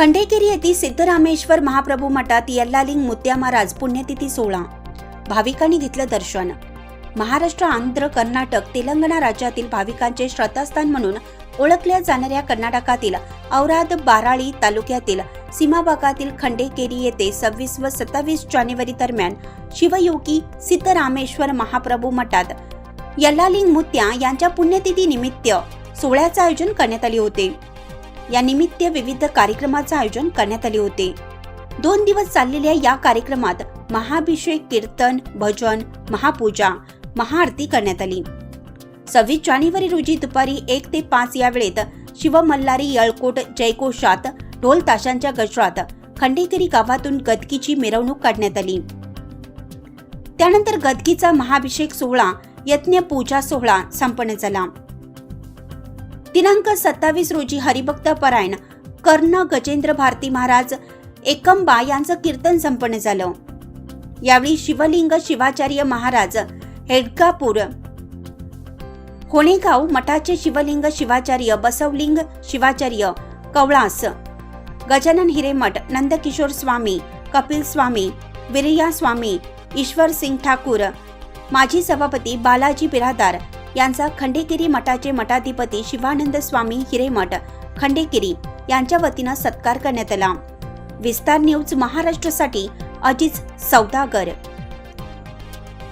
खंडेगिरी येथील सिद्धरामेश्वर महाप्रभू मठात यल्लालिंग मुत्या महाराज पुण्यतिथी सोहळा. भाविकांनी घेतलं दर्शन. महाराष्ट्र आंध्र कर्नाटक तेलंगणा राज्यातील भाविकांचे श्रद्धास्थान म्हणून ओळखल्या जाणाऱ्या कर्नाटकातील औराद बाराळी तालुक्यातील सीमा भागातील खंडेकेरी येथे सव्वीस व सत्तावीस जानेवारी दरम्यान शिवयोगी सिद्धरामेश्वर महाप्रभू मठात यल्लालिंग मुत्या यांच्या पुण्यतिथी निमित्त सोहळ्याचे आयोजन करण्यात आले होते. या निमित्त विविध कार्यक्रमाचं आयोजन करण्यात आले होते. दोन दिवस चाललेल्या या कार्यक्रमात महाभिषेक कीर्तन भजन महापूजा महाआरती करण्यात आली. सव्वीस जानेवारी रोजी दुपारी एक ते पाच या वेळेत शिवमल्लारी यळकोट जयकोशात ढोल ताशांच्या गजरात खंडेगिरी गावातून गदकीची मिरवणूक काढण्यात आली. त्यानंतर गदगीचा महाभिषेक सोहळा यज्ञ पूजा सोहळा संपन्न झाला. दिनांक सत्तावीस रोजी हरिभक्त परायण कर्ण गजेंद्र भारती महाराज एकंबा यांचं कीर्तन संपन्न झालं. यावेळी शिवलिंग शिवाचार्य महाराज हेडकापूर होणेगाव मठाचे शिवलिंग शिवाचार्य बसवलिंग शिवाचार्य कवळास गजानन हिरेमठ नंदकिशोर स्वामी कपिल स्वामी विरिया स्वामी ईश्वर सिंग ठाकूर. माजी सभापती बालाजी बिरादार यांचा खंडेगिरी मठाचे मठाधिपती शिवानंद स्वामी हिरेमठ खंडेगिरी यांच्या वतीनं सत्कार करण्यात आला. विस्तार न्यूज महाराष्ट्रासाठी अजित सौदागर.